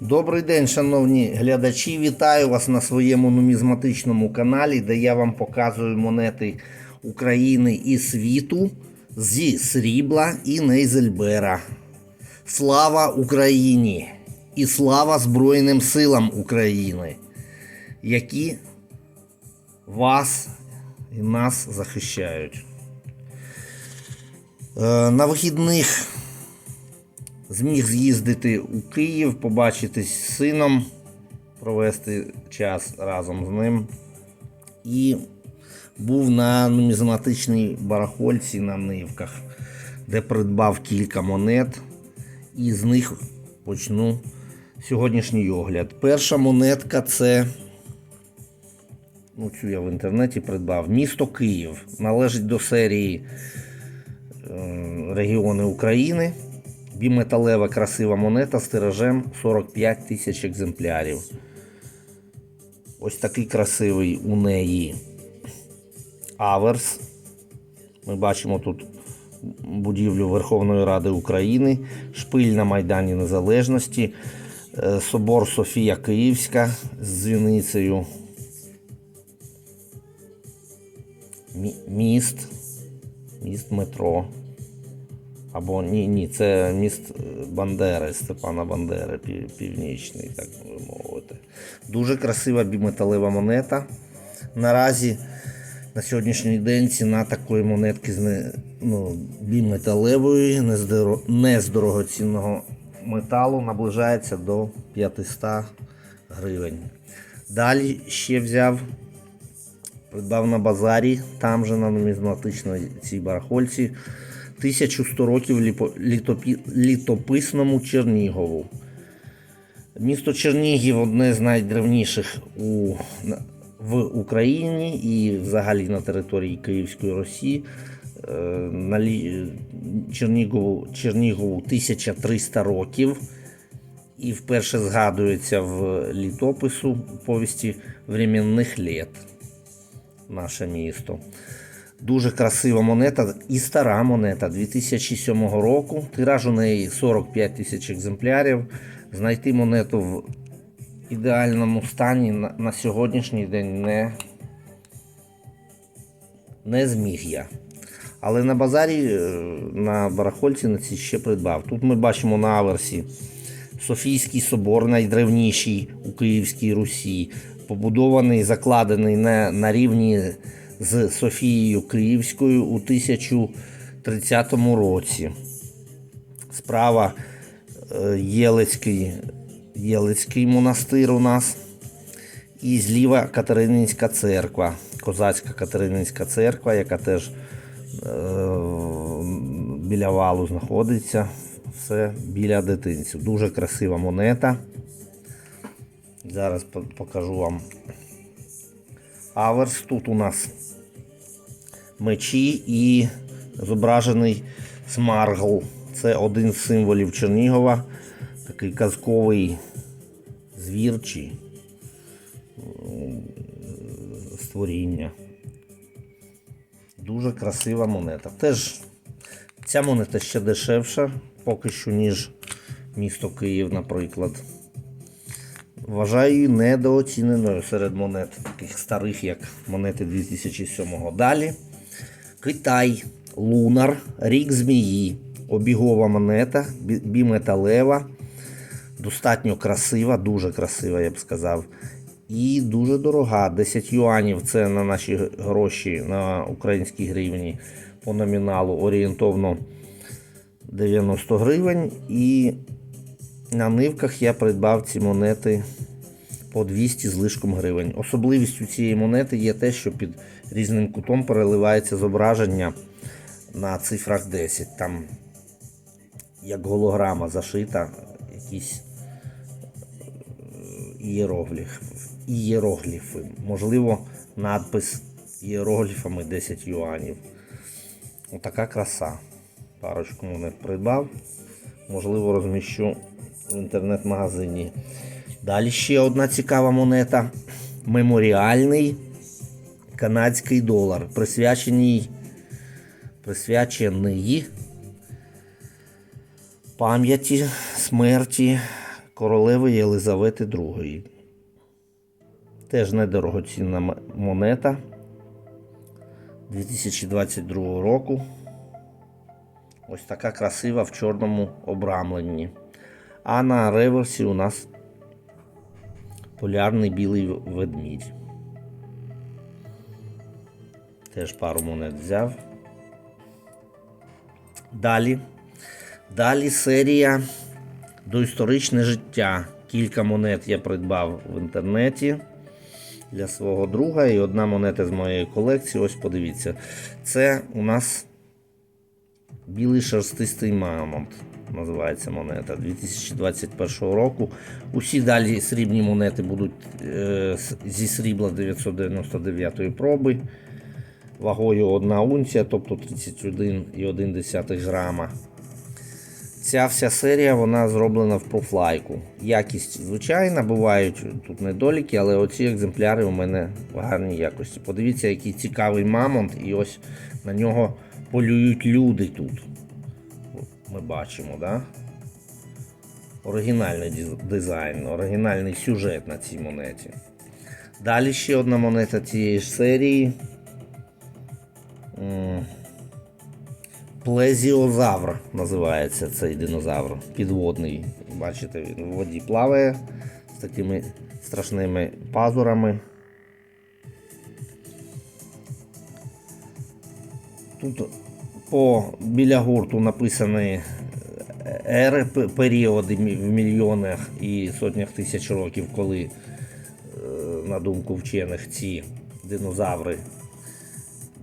Добрий день, шановні глядачі. Вітаю вас на своєму нумізматичному каналі, де я вам показую монети України і світу зі срібла і Нейзельбера. Слава Україні! І слава Збройним силам України, які вас і нас захищають. Е, На вихідних зміг з'їздити у Київ, побачитись з сином, провести час разом з ним. І був на нумізматичній барахольці на нивках, де придбав кілька монет. І з них почну сьогоднішній огляд. Перша монетка це. Ну, цю я в інтернеті придбав. Місто Київ. Належить до серії е, регіони України. Біметалева красива монета з тиражем 45 тисяч екземплярів. Ось такий красивий у неї аверс. Ми бачимо тут будівлю Верховної Ради України, шпиль на Майдані Незалежності, е, собор Софія Київська з дзвіницею. Міст, міст метро. Або ні, ні, це міст е, Бандери, Степана Бандери, пів- північний, так би мовити. Дуже красива біметалева монета. Наразі на сьогоднішній день ціна такої монетки з ну, біметалевої, не з, доро- не з дорогоцінного металу наближається до 500 гривень. Далі ще взяв придбав на базарі, там же на нумізматичній цій барахольці, 1100 років літописному Чернігову. Місто Чернігів одне з найдревніших у, в Україні і взагалі на території Київської Росії. Е, На Чернігову, Чернігову 1300 років і вперше згадується в літопису повісті временних літ наше місто. Дуже красива монета і стара монета 2007 року. Тираж у неї 45 тисяч екземплярів. Знайти монету в ідеальному стані на, сьогоднішній день не, не зміг я. Але на базарі, е, на барахольці на цій ще придбав. Тут ми бачимо на аверсі Софійський собор, найдревніший у Київській Русі, побудований, закладений на, на рівні з Софією Київською у 1030 році. Справа е, Єлицький, Єлицький монастир у нас. І зліва Катерининська церква, козацька Катерининська церква, яка теж е, біля валу знаходиться. Все біля дитинців. Дуже красива монета. Зараз покажу вам аверс. Тут у нас мечі і зображений смаргл. Це один з символів Чернігова. Такий казковий звірчий створіння. Дуже красива монета. Теж ця монета ще дешевша, поки що, ніж місто Київ, наприклад. Вважаю недооціненою серед монет, таких старих, як монети 2007-го. Далі Китай, Лунар, Рік Змії, обігова монета, бі- біметалева, достатньо красива, дуже красива, я б сказав. І дуже дорога. 10 юанів це на наші гроші на українській гривні по номіналу орієнтовно 90 гривень. І на нивках я придбав ці монети по 200 з лишком гривень. Особливістю цієї монети є те, що під різним кутом переливається зображення на цифрах 10. Там як голограма зашита, якісь ієрогліф, ієрогліфи. Можливо, надпис ієрогліфами 10 юанів. Отака краса. Парочку монет придбав. Можливо, розміщу в інтернет-магазині. Далі ще одна цікава монета. Меморіальний канадський долар, присвячений, присвячений пам'яті смерті королеви Єлизавети II. Теж недорогоцінна монета 2022 року. Ось така красива в чорному обрамленні. А на реверсі у нас полярний білий ведмідь. Теж пару монет взяв. Далі. Далі серія Доісторичне життя. Кілька монет я придбав в інтернеті для свого друга і одна монета з моєї колекції. Ось подивіться. Це у нас білий шерстистий мамонт. Називається монета 2021 року. Усі далі срібні монети будуть е, зі срібла 999 проби. Вагою 1 унція, тобто 31,1 грама. Ця вся серія вона зроблена в профлайку. Якість звичайна, бувають тут недоліки, але оці екземпляри у мене в гарній якості. Подивіться, який цікавий мамонт, і ось на нього полюють люди тут. Ми бачимо, да? Оригінальний дизайн, оригінальний сюжет на цій монеті. Далі ще одна монета цієї ж серії. Плезіозавр називається цей динозавр. Підводний. Бачите, він в воді плаває з такими страшними пазурами. Тут по біля гурту написані ери, п- періоди в мільйонах і сотнях тисяч років, коли, е, на думку вчених, ці динозаври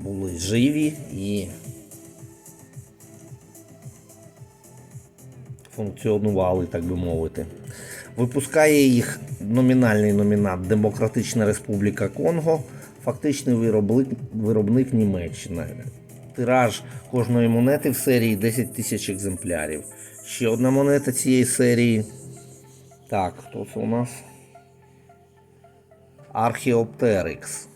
були живі і функціонували, так би мовити. Випускає їх номінальний номінат Демократична Республіка Конго, фактичний виробник, виробник Німеччина. Тираж кожної монети в серії 10 тисяч екземплярів. Ще одна монета цієї серії. Так, хто це у нас? Археоптерикс.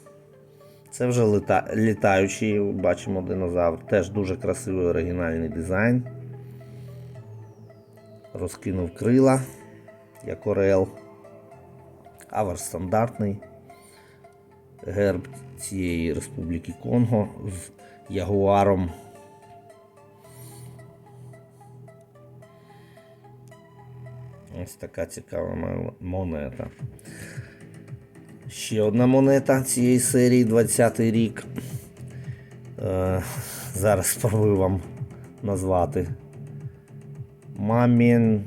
Це вже літа... літаючий, бачимо динозавр. Теж дуже красивий оригінальний дизайн. Розкинув крила, як орел. Авер стандартний. Герб цієї Республіки Конго з ягуаром. Ось така цікава монета. Ще одна монета цієї серії 20-й рік. Е, зараз спробую вам назвати. Мамін.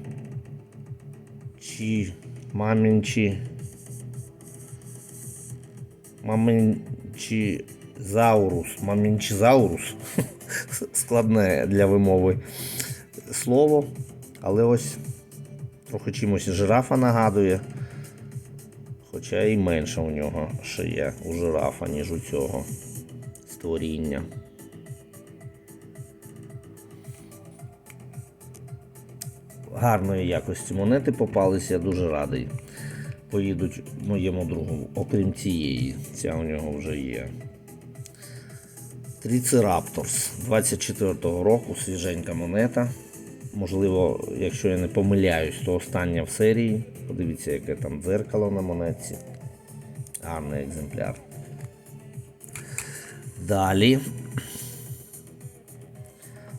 Чи. Мамінчі. Мамінчізаурус. Мамінчізаурус. Складне для вимови слово. Але ось трохи чимось жирафа нагадує. Хоча і менше у нього шия у жирафа, ніж у цього створіння. Гарної якості монети попалися, я дуже радий. Поїдуть моєму другу, окрім цієї, ця у нього вже є. Тріцерапторс 24-го року, свіженька монета. Можливо, якщо я не помиляюсь, то остання в серії. Подивіться, яке там дзеркало на монетці. Гарний екземпляр. Далі.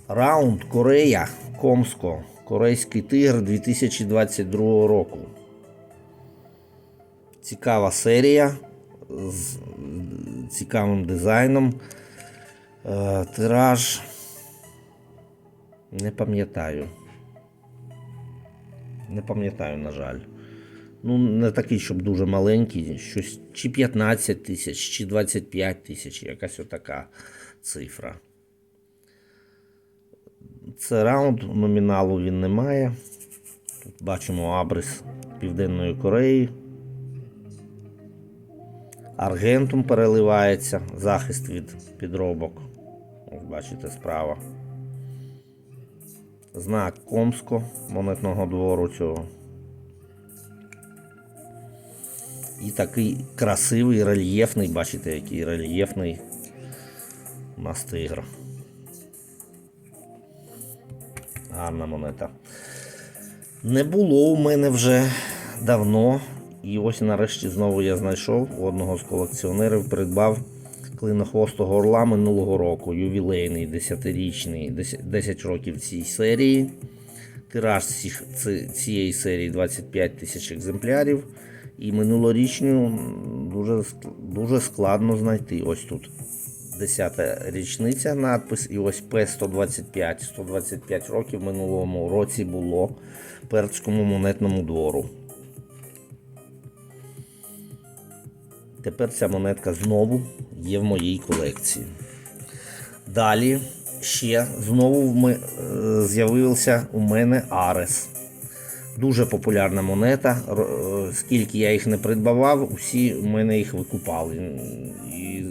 Раунд Корея Комско. Корейський тигр 2022 року. Цікава серія з цікавим дизайном. Е, Тираж. Не пам'ятаю. Не пам'ятаю, на жаль. Ну, не такий, щоб дуже маленький, щось чи 15 тисяч, чи 25 тисяч, якась отака цифра. Це раунд, номіналу він не має. Тут бачимо абрис Південної Кореї. Аргентум переливається, захист від підробок. Ось бачите справа. Знак Комско монетного двору цього. І такий красивий, рельєфний, бачите, який рельєфний у нас тигр. Гарна монета. Не було у мене вже давно. І ось нарешті знову я знайшов у одного з колекціонерів, придбав клинохвостого орла минулого року, ювілейний, 10-річний, 10 10 років цій серії. Тираж цієї серії 25 тисяч екземплярів. І минулорічню дуже, дуже складно знайти. Ось тут 10-та річниця надпис, і ось П-125. 125 років минулому році було перцькому монетному двору. Тепер ця монетка знову є в моїй колекції. Далі ще знову е, з'явився у мене Арес. Дуже популярна монета. Е, Скільки я їх не придбавав, усі у мене їх викупали. І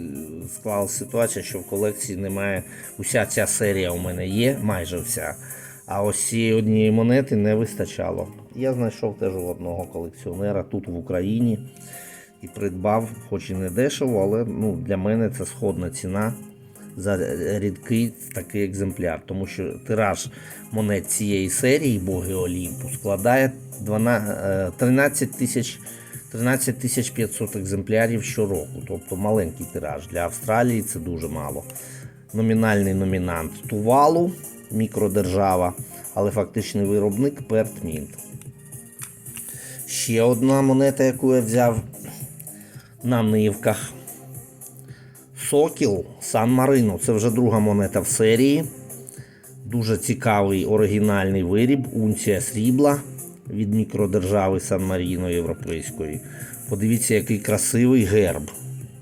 склалася ситуація, що в колекції немає. Уся ця серія у мене є, майже вся. А ось цієї однієї монети не вистачало. Я знайшов теж у одного колекціонера тут в Україні і придбав, хоч і не дешево, але ну, для мене це сходна ціна за рідкий такий екземпляр. Тому що тираж монет цієї серії Боги Олімпу складає 12, е, 13 тисяч. 13 500 екземплярів щороку, тобто маленький тираж. Для Австралії це дуже мало. Номінальний номінант Тувалу, мікродержава, але фактичний виробник Перт Мінт. Ще одна монета, яку я взяв на нивках. Сокіл Сан Марино. Це вже друга монета в серії. Дуже цікавий оригінальний виріб, унція срібла від мікродержави Сан Маріно Європейської. Подивіться, який красивий герб.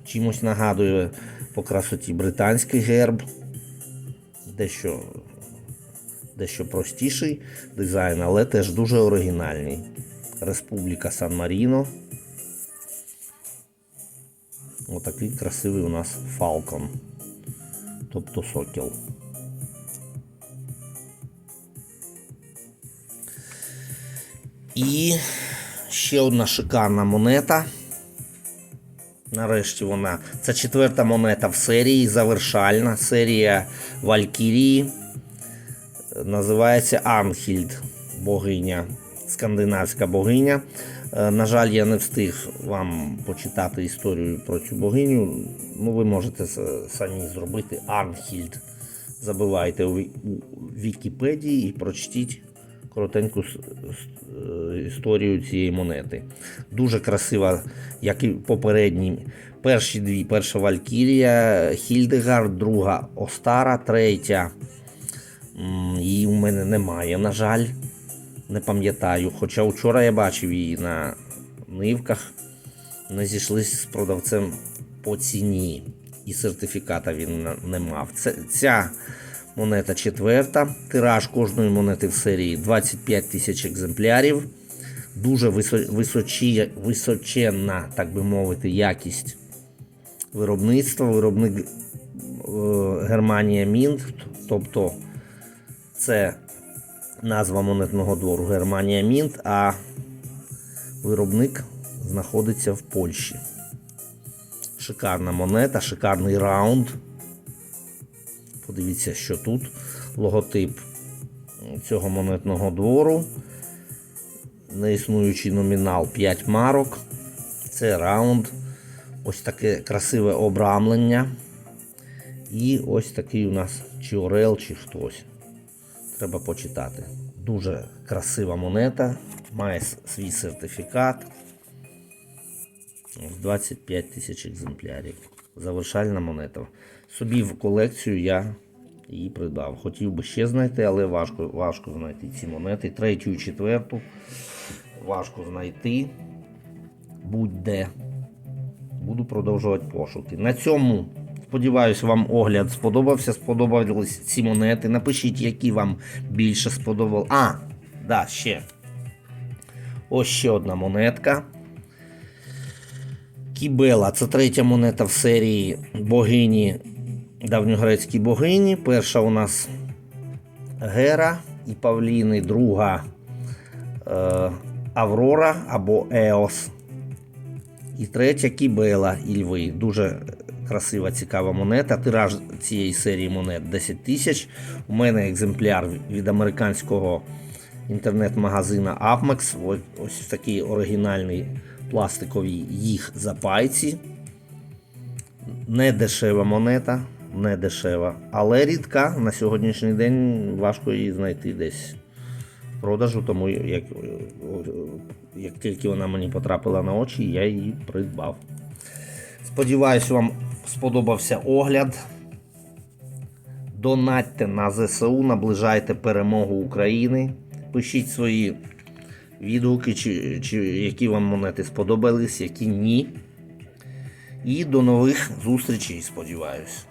Чимось нагадує по красоті британський герб. Дещо, дещо простіший дизайн, але теж дуже оригінальний. Республіка Сан Маріно. Отакий красивий у нас Falcon. Тобто сокіл. І ще одна шикарна монета. Нарешті вона. Це четверта монета в серії, завершальна серія Валькірії. Називається Анхільд, богиня, скандинавська богиня. Е, На жаль, я не встиг вам почитати історію про цю богиню. Ну, ви можете самі зробити Анхільд. Забивайте у Вікіпедії і прочтіть коротеньку е, історію цієї монети. Дуже красива, як і попередні. Перші дві: перша Валькірія, Хільдегард, друга Остара, третя. Її у мене немає, на жаль. Не пам'ятаю. Хоча вчора я бачив її на нивках. Не зійшлися з продавцем по ціні. І сертифіката він не мав. Це, ця монета четверта. Тираж кожної монети в серії 25 тисяч екземплярів. Дуже височі, височенна, так би мовити, якість виробництва. Виробник е, Германія Мінт. Тобто це назва монетного двору Германія Мінт, а виробник знаходиться в Польщі. Шикарна монета, шикарний раунд. Подивіться, що тут. Логотип цього монетного двору. Неіснуючий номінал 5 марок. Це раунд. Ось таке красиве обрамлення. І ось такий у нас чи Орел, чи хтось. Треба почитати. Дуже красива монета, має свій сертифікат. 25 тисяч екземплярів. Завершальна монета. Собі в колекцію я її придбав. Хотів би ще знайти, але важко, важко знайти ці монети. Третю і четверту. Важко знайти. Будь-де. Буду продовжувати пошуки. На цьому, сподіваюся, вам огляд сподобався. Сподобались ці монети. Напишіть, які вам більше сподобали. А, да, ще. Ось ще одна монетка. Кібела це третя монета в серії богині, давньогрецькій богині. Перша у нас Гера і Павліни, друга е, Аврора або Еос. І третя Кібела і Льви. Дуже красива, цікава монета. Тираж цієї серії монет 10 тисяч. У мене екземпляр від американського інтернет-магазина Apmex. Ось, ось такий оригінальний пластиковий їх запайці. Не дешева монета, не дешева, але рідка. На сьогоднішній день важко її знайти десь в продажу, тому як, як тільки вона мені потрапила на очі, я її придбав. Сподіваюсь, вам сподобався огляд. Донатьте на ЗСУ, наближайте перемогу України. Пишіть свої відгуки, чи, чи які вам монети сподобались, які ні. І до нових зустрічей, сподіваюсь.